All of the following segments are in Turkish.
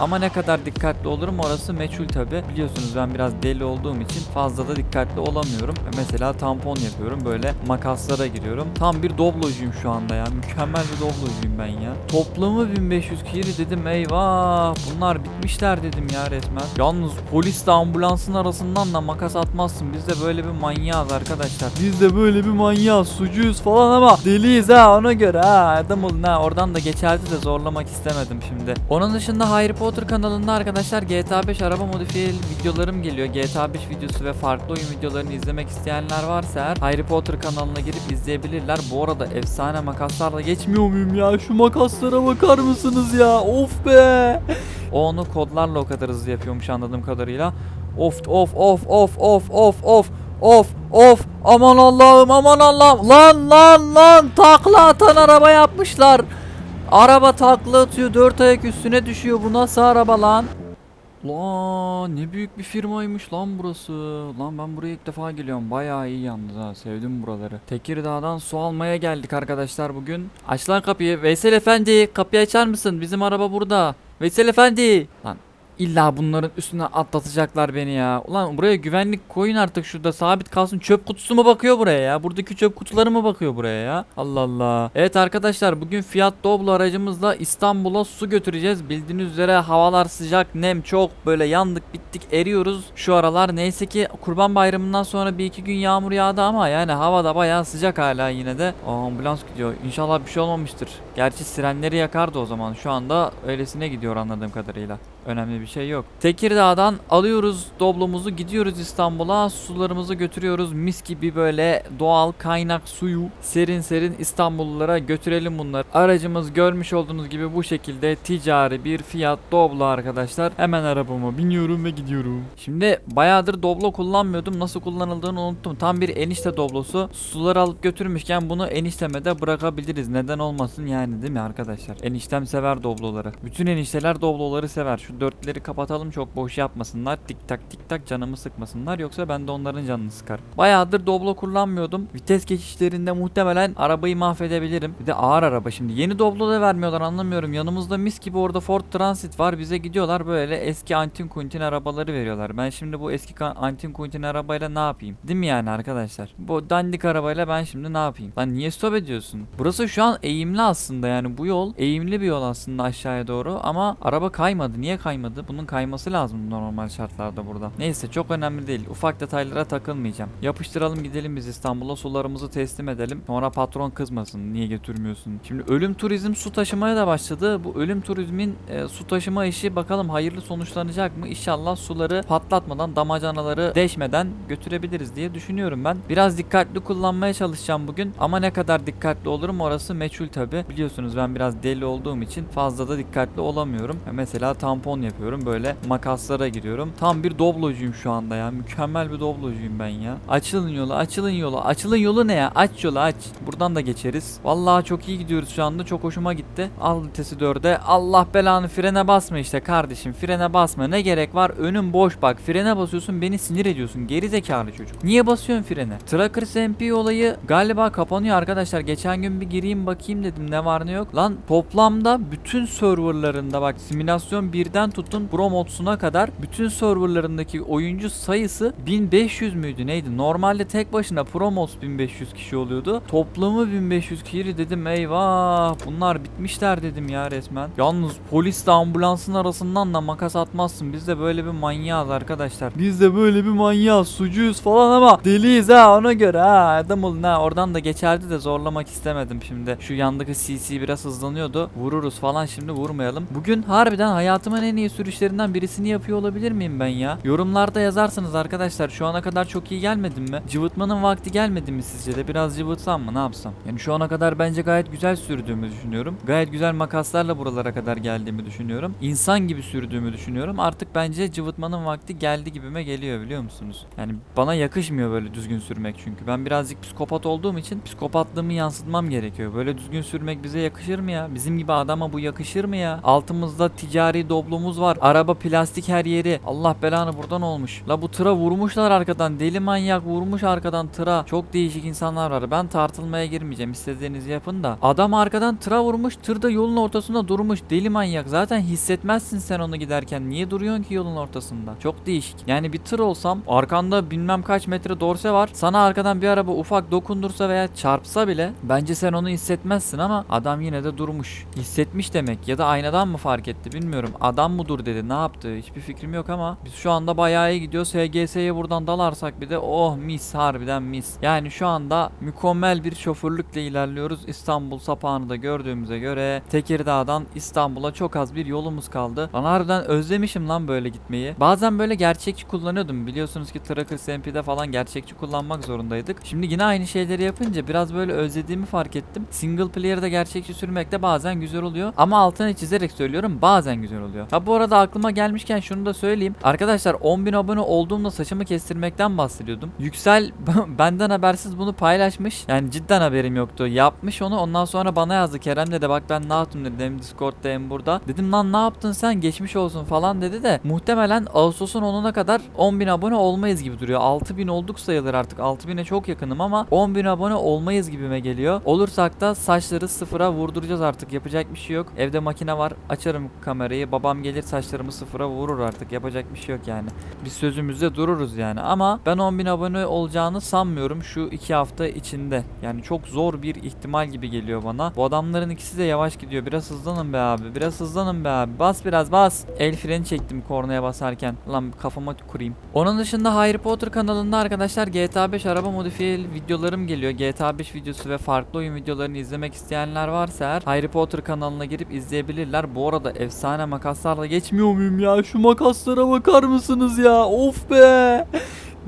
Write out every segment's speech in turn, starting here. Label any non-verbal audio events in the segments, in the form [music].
Ama ne kadar dikkatli olurum orası meçhul tabi. Biliyorsunuz ben biraz deli olduğum için fazla da dikkatli olamıyorum. Mesela tampon yapıyorum böyle makaslara giriyorum. Tam bir doblocuyum şu anda ya. Mükemmel bir doblocuyum ben ya. Toplamı 1500 kiri dedim eyvah bunlar bitmişler dedim ya resmen. Yalnız polisle ambulansın arasından da makas atmazsın. Biz de böyle bir manyağız arkadaşlar. Biz de böyle bir manyağız sucuyuz falan ama deliyiz ha ona göre ha. Adam olun ha oradan da geçerdi de zorlamak istemedim şimdi. Onun dışında Harry Potter kanalında arkadaşlar GTA 5 araba modifiyeli videolarım geliyor. GTA 5 videosu ve farklı oyun videolarını izlemek isteyenler varsa eğer Harry Potter kanalına girip izleyebilirler. Bu arada efsane makaslarla geçmiyor muyum ya? Şu makaslara bakar mısınız ya? Of be! O [laughs] onu kodlarla o kadar hızlı yapıyormuş anladığım kadarıyla. Of of of of of of of of of aman Allah'ım aman Allah'ım lan lan lan takla atan araba yapmışlar. Araba takla atıyor dört ayak üstüne düşüyor bu nasıl araba lan? Lan ne büyük bir firmaymış lan burası. Lan ben buraya ilk defa geliyorum. Bayağı iyi yalnız ha. Sevdim buraları. Tekirdağ'dan su almaya geldik arkadaşlar bugün. Aç lan kapıyı. Veysel Efendi kapıyı açar mısın? Bizim araba burada. Veysel Efendi. Lan İlla bunların üstüne atlatacaklar beni ya. Ulan buraya güvenlik koyun artık şurada sabit kalsın. Çöp kutusu mu bakıyor buraya ya? Buradaki çöp kutuları mı bakıyor buraya ya? Allah Allah. Evet arkadaşlar bugün Fiat Doblo aracımızla İstanbul'a su götüreceğiz. Bildiğiniz üzere havalar sıcak, nem çok. Böyle yandık bittik eriyoruz şu aralar. Neyse ki kurban bayramından sonra bir iki gün yağmur yağdı ama yani havada bayağı sıcak hala yine de. Aa, ambulans gidiyor. İnşallah bir şey olmamıştır. Gerçi sirenleri yakardı o zaman. Şu anda öylesine gidiyor anladığım kadarıyla. Önemli bir şey yok. Tekirdağ'dan alıyoruz Doblo'muzu gidiyoruz İstanbul'a sularımızı götürüyoruz. Mis gibi böyle doğal kaynak suyu serin serin İstanbullulara götürelim bunları. Aracımız görmüş olduğunuz gibi bu şekilde ticari bir Fiat Doblo arkadaşlar. Hemen arabama biniyorum ve gidiyorum. Şimdi bayağıdır Doblo kullanmıyordum. Nasıl kullanıldığını unuttum. Tam bir enişte Doblosu. Suları alıp götürmüşken bunu enişteme de bırakabiliriz. Neden olmasın yani değil mi arkadaşlar? Eniştem sever Dobloları. Bütün enişteler Dobloları sever. Şu dörtleri kapatalım çok boş yapmasınlar. Tik tak tik tak canımı sıkmasınlar. Yoksa ben de onların canını sıkarım. Bayağıdır Doblo kullanmıyordum. Vites geçişlerinde muhtemelen arabayı mahvedebilirim. Bir de ağır araba şimdi. Yeni Doblo da vermiyorlar anlamıyorum. Yanımızda mis gibi orada Ford Transit var. Bize gidiyorlar böyle eski antin kuntin arabaları veriyorlar. Ben şimdi bu eski antin kuntin arabayla ne yapayım? Değil mi yani arkadaşlar? Bu dandik arabayla ben şimdi ne yapayım? Lan niye stop ediyorsun? Burası şu an eğimli aslında yani bu yol eğimli bir yol aslında aşağıya doğru ama araba kaymadı. Niye kaymadı? Bunun kayması lazım normal şartlarda burada. Neyse çok önemli değil. Ufak detaylara takılmayacağım. Yapıştıralım gidelim biz İstanbul'a sularımızı teslim edelim. Sonra patron kızmasın. Niye götürmüyorsun? Şimdi ölüm turizm su taşımaya da başladı. Bu ölüm turizmin e, su taşıma işi bakalım hayırlı sonuçlanacak mı? İnşallah suları patlatmadan, damacanaları deşmeden götürebiliriz diye düşünüyorum ben. Biraz dikkatli kullanmaya çalışacağım bugün. Ama ne kadar dikkatli olurum orası meçhul tabi. Biliyorsunuz ben biraz deli olduğum için fazla da dikkatli olamıyorum. Mesela tampon yapıyorum böyle makaslara giriyorum. Tam bir doblocuyum şu anda ya. Mükemmel bir doblocuyum ben ya. Açılın yolu, açılın yolu. Açılın yolu ne ya? Aç yolu aç. Buradan da geçeriz. Vallahi çok iyi gidiyoruz şu anda. Çok hoşuma gitti. Al vitesi 4'e. Allah belanı frene basma işte kardeşim. Frene basma. Ne gerek var? Önüm boş bak. Frene basıyorsun beni sinir ediyorsun. Geri zekalı çocuk. Niye basıyorsun frene? Trackers MP olayı galiba kapanıyor arkadaşlar. Geçen gün bir gireyim bakayım dedim ne var ne yok. Lan toplamda bütün serverlarında bak simülasyon birden tutun Pro Mods'una kadar bütün serverlarındaki oyuncu sayısı 1500 müydü neydi? Normalde tek başına Pro Mods 1500 kişi oluyordu. Toplamı 1500 kişi dedim eyvah bunlar bitmişler dedim ya resmen. Yalnız polisle ambulansın arasından da makas atmazsın. Biz de böyle bir manyağız arkadaşlar. Biz de böyle bir manyağız sucuyuz falan ama deliyiz ha ona göre ha. Adam olun ha oradan da geçerdi de zorlamak istemedim şimdi. Şu yandaki CC biraz hızlanıyordu. Vururuz falan şimdi vurmayalım. Bugün harbiden hayatımın en iyi sürüşlerinden birisini yapıyor olabilir miyim ben ya? Yorumlarda yazarsınız arkadaşlar şu ana kadar çok iyi gelmedim mi? Cıvıtmanın vakti gelmedi mi sizce de? Biraz cıvıtsam mı ne yapsam? Yani şu ana kadar bence gayet güzel sürdüğümü düşünüyorum. Gayet güzel makaslarla buralara kadar geldiğimi düşünüyorum. İnsan gibi sürdüğümü düşünüyorum. Artık bence cıvıtmanın vakti geldi gibime geliyor biliyor musunuz? Yani bana yakışmıyor böyle düzgün sürmek çünkü. Ben birazcık psikopat olduğum için psikopatlığımı yansıtmam gerekiyor. Böyle düzgün sürmek bize yakışır mı ya? Bizim gibi adama bu yakışır mı ya? Altımızda ticari doblomuz var. Araba plastik her yeri. Allah belanı buradan olmuş. La bu tıra vurmuşlar arkadan. Deli manyak vurmuş arkadan tıra. Çok değişik insanlar var. Ben tartılmaya girmeyeceğim. İstediğinizi yapın da. Adam arkadan tıra vurmuş. Tır da yolun ortasında durmuş. Deli manyak. Zaten hissetmezsin sen onu giderken. Niye duruyorsun ki yolun ortasında? Çok değişik. Yani bir tır olsam arkanda bilmem kaç metre dorse var. Sana arkadan bir araba ufak dokundursa veya çarpsa bile bence sen onu hissetmezsin ama adam yine de durmuş. Hissetmiş demek ya da aynadan mı fark etti bilmiyorum. Adam mı dur dedi ne yaptı hiçbir fikrim yok ama biz şu anda bayağı iyi gidiyoruz. HGS'ye buradan dalarsak bir de oh mis harbiden mis. Yani şu anda mükemmel bir şoförlükle ilerliyoruz. İstanbul sapağını da gördüğümüze göre Tekirdağ'dan İstanbul'a çok az bir yolumuz kaldı. Lan harbiden özlemişim lan böyle gitmeyi. Bazen böyle gerçekçi kullanıyordum. Biliyorsunuz ki Tracker SMP'de falan gerçekçi kullanmak zorundaydık. Şimdi yine aynı şeyleri yapınca biraz böyle özlediğimi fark ettim. Single player'da gerçekçi sürmek de bazen güzel oluyor. Ama altını çizerek söylüyorum bazen güzel oluyor. Ha bu arada aklıma gelmişken şunu da söyleyeyim. Arkadaşlar 10.000 abone olduğumda saçımı kestirmekten bahsediyordum. Yüksel [laughs] benden habersiz bunu paylaşmış. Yani cidden haberim yoktu. Yapmış onu ondan sonra bana yazdı. Kerem dedi bak ben ne yaptım dedi. Hem Discord'da hem burada. Dedim lan ne yaptın sen geçmiş olsun falan dedi de muhtemelen Ağustos'un 10'una kadar 10.000 abone olmayız gibi duruyor. 6.000 olduk sayılır artık. 6.000'e çok yakınım ama 10.000 abone olmayız gibime geliyor. Olursak da saçları sıfıra vurduracağız artık. Yapacak bir şey yok. Evde makine var. Açarım kamerayı. Babam gelir saçlarımı sıfıra vurur artık. Yapacak bir şey yok yani. Biz sözümüzde dururuz yani. Ama ben 10.000 abone olacağını sanmıyorum şu iki hafta içinde. Yani çok zor bir ihtimal gibi geliyor bana. Bu adamların ikisi de yavaş gidiyor. Biraz hızlanın be abi. Biraz hızlanın be abi. Bas biraz bas. El freni çektim kornaya basarken. Lan kafama kurayım. Onun dışında Harry Potter kanalında arkadaşlar GTA 5 araba modifiye videolarım geliyor. GTA 5 videosu ve farklı oyun videolarını izlemek isteyenler varsa eğer Harry Potter kanalına girip izleyebilirler. Bu arada efsane makaslarla geçmiyor muyum ya? Şu makaslara bakar mısınız ya? Of be.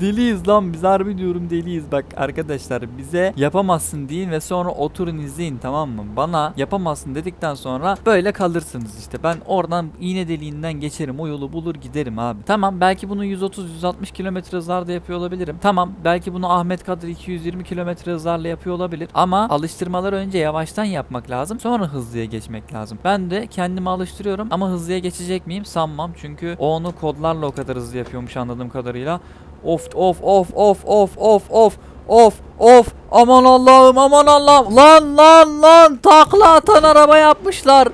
Deliyiz lan biz harbi diyorum deliyiz bak arkadaşlar bize yapamazsın deyin ve sonra oturun izleyin tamam mı? Bana yapamazsın dedikten sonra böyle kalırsınız işte ben oradan iğne deliğinden geçerim o yolu bulur giderim abi. Tamam belki bunu 130-160 km hızlarda yapıyor olabilirim. Tamam belki bunu Ahmet Kadir 220 km hızlarla yapıyor olabilir ama alıştırmaları önce yavaştan yapmak lazım sonra hızlıya geçmek lazım. Ben de kendimi alıştırıyorum ama hızlıya geçecek miyim sanmam çünkü o onu kodlarla o kadar hızlı yapıyormuş anladığım kadarıyla. Of of of of of of of of of. Aman Allah'ım aman Allah'ım. Lan lan lan. Takla atan araba yapmışlar.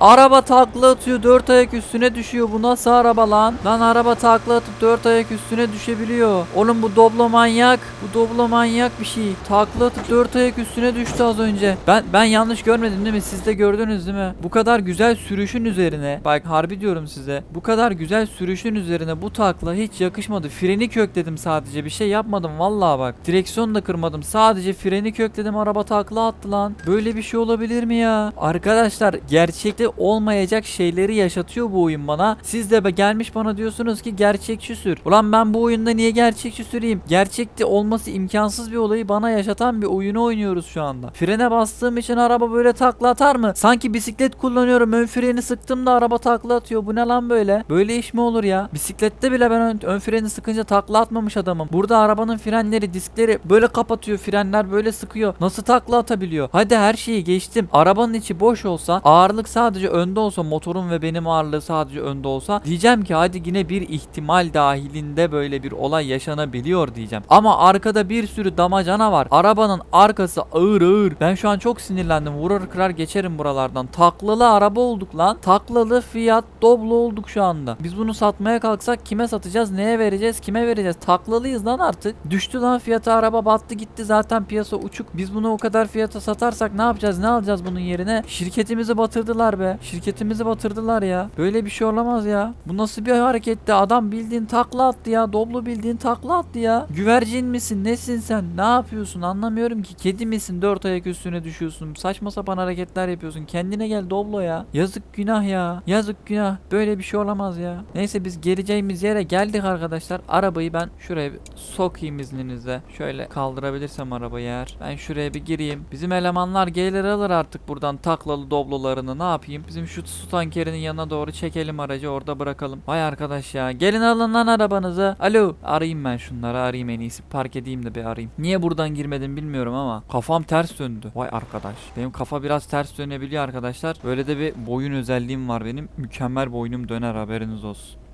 Araba takla atıyor dört ayak üstüne düşüyor bu nasıl araba lan? Lan araba takla atıp dört ayak üstüne düşebiliyor. Oğlum bu doblo manyak. Bu doblo manyak bir şey. Takla atıp dört ayak üstüne düştü az önce. Ben ben yanlış görmedim değil mi? Siz de gördünüz değil mi? Bu kadar güzel sürüşün üzerine bak harbi diyorum size. Bu kadar güzel sürüşün üzerine bu takla hiç yakışmadı. Freni kökledim sadece. Bir şey yapmadım vallahi bak. Direksiyonu da kırmadım. Sadece freni kökledim araba takla attı lan. Böyle bir şey olabilir mi ya? Arkadaşlar gerçekte olmayacak şeyleri yaşatıyor bu oyun bana. Siz de gelmiş bana diyorsunuz ki gerçekçi sür. Ulan ben bu oyunda niye gerçekçi süreyim? Gerçekte olması imkansız bir olayı bana yaşatan bir oyunu oynuyoruz şu anda. Frene bastığım için araba böyle takla atar mı? Sanki bisiklet kullanıyorum. Ön freni sıktım da araba takla atıyor. Bu ne lan böyle? Böyle iş mi olur ya? Bisiklette bile ben ön, ön freni sıkınca takla atmamış adamım. Burada arabanın frenleri, diskleri böyle kapatıyor. Frenler böyle sıkıyor. Nasıl takla atabiliyor? Hadi her şeyi geçtim. Arabanın içi boş olsa, ağırlık sadece önde olsa, motorun ve benim ağırlığı sadece önde olsa diyeceğim ki hadi yine bir ihtimal dahilinde böyle bir olay yaşanabiliyor diyeceğim. Ama arkada bir sürü damacana var. Arabanın arkası ağır ağır. Ben şu an çok sinirlendim. Vurur kırar geçerim buralardan. Taklalı araba olduk lan. Taklalı Fiat Doblo olduk şu anda. Biz bunu satmaya kalksak kime satacağız? Neye vereceğiz? Kime vereceğiz? Taklalıyız lan artık. Düştü lan fiyata araba battı gitti zaten piyasa uçuk. Biz bunu o kadar fiyata satarsak ne yapacağız? Ne alacağız bunun yerine? Şirketimizi batırdılar be. Şirketimizi batırdılar ya. Böyle bir şey olamaz ya. Bu nasıl bir hareketti? Adam bildiğin takla attı ya. Doblo bildiğin takla attı ya. Güvercin misin? Nesin sen? Ne yapıyorsun? Anlamıyorum ki. Kedi misin? Dört ayak üstüne düşüyorsun. Saçma sapan hareketler yapıyorsun. Kendine gel Doblo ya. Yazık günah ya. Yazık günah. Böyle bir şey olamaz ya. Neyse biz geleceğimiz yere geldik arkadaşlar. Arabayı ben şuraya bir sokayım izninizle. Şöyle kaldırabilirsem arabayı eğer. Ben şuraya bir gireyim. Bizim elemanlar gelir alır artık buradan taklalı doblolarını. Ne yapayım? Koyayım. Bizim şu su tankerinin yanına doğru çekelim aracı orada bırakalım. Vay arkadaş ya. Gelin alın lan arabanızı. Alo. Arayayım ben şunları arayayım en iyisi. Park edeyim de bir arayayım. Niye buradan girmedim bilmiyorum ama kafam ters döndü. Vay arkadaş. Benim kafa biraz ters dönebiliyor arkadaşlar. Böyle de bir boyun özelliğim var benim. Mükemmel boynum döner haberiniz olsun.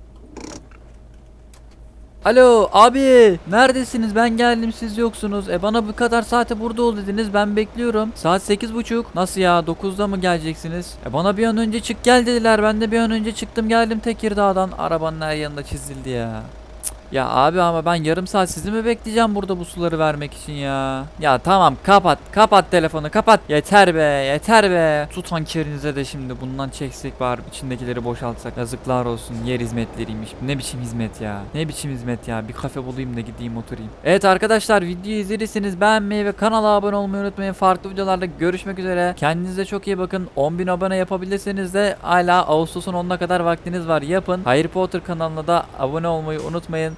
Alo abi neredesiniz? Ben geldim siz yoksunuz. E bana bu kadar saate burada ol dediniz ben bekliyorum. Saat sekiz buçuk. Nasıl ya 9'da mı geleceksiniz? E bana bir an önce çık gel dediler. Ben de bir an önce çıktım geldim Tekirdağ'dan. Arabanın her yanında çizildi ya ya abi ama ben yarım saat sizi mi bekleyeceğim burada bu suları vermek için ya? Ya tamam kapat kapat telefonu kapat. Yeter be yeter be. Su tankerinize de şimdi bundan çeksek bari içindekileri boşaltsak. Yazıklar olsun yer hizmetleriymiş. Ne biçim hizmet ya? Ne biçim hizmet ya? Bir kafe bulayım da gideyim oturayım. Evet arkadaşlar videoyu izlediyseniz beğenmeyi ve kanala abone olmayı unutmayın. Farklı videolarda görüşmek üzere. Kendinize çok iyi bakın. 10.000 abone yapabilirseniz de hala Ağustos'un 10'una kadar vaktiniz var. Yapın. Harry Potter kanalına da abone olmayı unutmayın.